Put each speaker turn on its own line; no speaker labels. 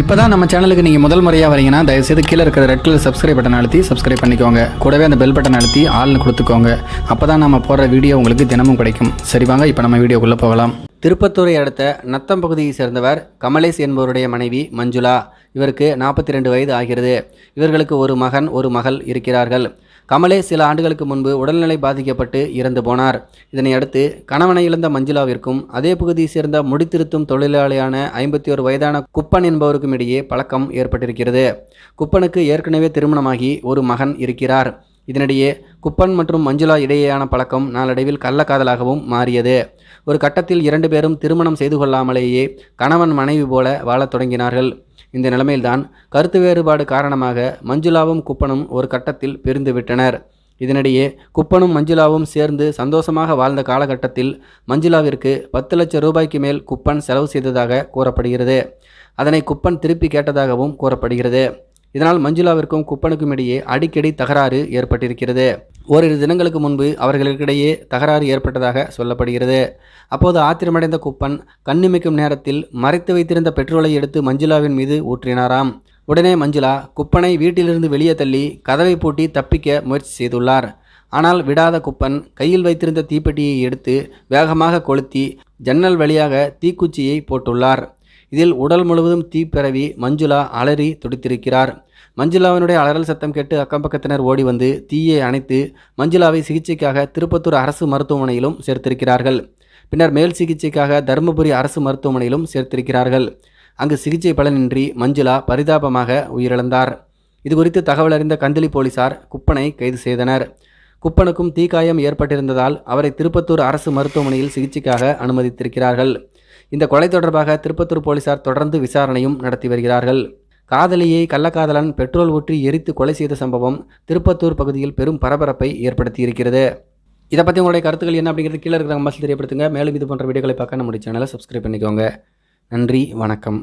இப்போ தான் நம்ம சேனலுக்கு நீங்கள் முதல் முறையாக வரீங்கன்னா தயவுசெய்து கீழே இருக்கிற ரெட் கலர் சப்ஸ்கிரைப் பட்டன் அழுத்தி சப்ஸ்கிரைப் பண்ணிக்கோங்க. கூடவே அந்த பெல் பட்டன் அழுத்தி ஆள்னு கொடுத்துக்கோங்க. அப்போ தான் நம்ம போடுற வீடியோ உங்களுக்கு தினமும் கிடைக்கும். சரி வாங்க இப்போ நம்ம வீடியோக்குள்ளே போகலாம். திருப்பத்தூரை அடுத்த நத்தம் பகுதியை சேர்ந்தவர் கமலேஷ் என்பவருடைய மனைவி மஞ்சுளா. இவருக்கு நாற்பத்தி ரெண்டு வயது ஆகிறது. இவர்களுக்கு ஒரு மகன் ஒரு மகள் இருக்கிறார்கள். கமலே சில ஆண்டுகளுக்கு முன்பு உடல்நிலை பாதிக்கப்பட்டு இறந்து போனார். இதனை அடுத்து கணவனை இழந்த மஞ்சுளாவிற்கும் அதே பகுதியை சேர்ந்த முடித்திருத்தும் தொழிலாளியான ஐம்பத்தி ஒரு வயதான குப்பன் என்பவருக்கும் இடையே பழக்கம் ஏற்பட்டிருக்கிறது. குப்பனுக்கு ஏற்கனவே திருமணமாகி ஒரு மகன் இருக்கிறார். இதனிடையே குப்பன் மற்றும் மஞ்சுளா இடையேயான பழக்கம் நாளடைவில் கள்ளக்காதலாகவும் மாறியது. ஒரு கட்டத்தில் இரண்டு பேரும் திருமணம் செய்து கொள்ளாமலேயே கணவன் மனைவி போல வாழத் தொடங்கினார்கள். இந்த நிலைமையில்தான் கருத்து வேறுபாடு காரணமாக மஞ்சுளாவும் குப்பனும் ஒரு கட்டத்தில் பிரிந்துவிட்டனர் இதனிடையே குப்பனும் மஞ்சுளாவும் சேர்ந்து சந்தோஷமாக வாழ்ந்த காலகட்டத்தில் மஞ்சுளாவிற்கு பத்து லட்சம் ரூபாய்க்கு மேல் குப்பன் செலவு செய்ததாக கூறப்படுகிறது. அதனை குப்பன் திருப்பி கேட்டதாகவும் கூறப்படுகிறது. இதனால் மஞ்சுளாவிற்கும் குப்பனுக்கும் இடையே அடிக்கடி தகராறு ஏற்பட்டிருக்கிறது. ஓரிரு தினங்களுக்கு முன்பு அவர்களுக்கிடையே தகராறு ஏற்பட்டதாக சொல்லப்படுகிறது. அப்போது ஆத்திரமடைந்த குப்பன் கண்ணிமைக்கும் நேரத்தில் மறைத்து வைத்திருந்த பெட்ரோலை எடுத்து மஞ்சுளாவின் மீது ஊற்றினாராம். உடனே மஞ்சுளா குப்பனை வீட்டிலிருந்து வெளியே தள்ளி கதவை பூட்டி தப்பிக்க முயற்சி செய்துள்ளார். ஆனால் விடாத குப்பன் கையில் வைத்திருந்த தீப்பெட்டியை எடுத்து வேகமாக கொளுத்தி ஜன்னல் வழியாக தீக்குச்சியை போட்டுள்ளார். இதில் உடல் முழுவதும் தீ பரவி மஞ்சுளா அலறி துடித்திருக்கிறார். மஞ்சுளாவினுடைய அலறல் சத்தம் கேட்டு அக்கம்பக்கத்தினர் ஓடி வந்து தீயை அணைத்து மஞ்சுளாவை சிகிச்சைக்காக திருப்பத்தூர் அரசு மருத்துவமனையிலும் சேர்த்திருக்கிறார்கள். பின்னர் மேல் சிகிச்சைக்காக தருமபுரி அரசு மருத்துவமனையிலும் சேர்த்திருக்கிறார்கள். அங்கு சிகிச்சை பலனின்றி மஞ்சுளா பரிதாபமாக உயிரிழந்தார். இது குறித்து தகவல் அறிந்த கந்தளி போலீசார் குப்பனை கைது செய்தனர். குப்பனுக்கும் தீக்காயம் ஏற்பட்டிருந்ததால் அவரை திருப்பத்தூர் அரசு மருத்துவமனையில் சிகிச்சைக்காக அனுமதித்திருக்கிறார்கள். இந்த கொலை தொடர்பாக திருப்பத்தூர் போலீசார் தொடர்ந்து விசாரணையும் நடத்தி வருகிறார்கள். காதலியை கள்ளக்காதலன் பெட்ரோல் ஊற்றி எரித்து கொலை செய்த சம்பவம் திருப்பத்தூர் பகுதியில் பெரும் பரபரப்பை ஏற்படுத்தியிருக்கிறது. இதை பற்றி உங்களுடைய கருத்துக்கள் என்ன அப்படிங்கிறது கீழே இருக்கிற கம்பல்ஸ் தெரியப்படுத்துங்க. மேலும் இது போன்ற வீடியோக்களை பார்க்க நம்முடைய சேனலை சப்ஸ்கிரைப் பண்ணிக்கோங்க. நன்றி வணக்கம்.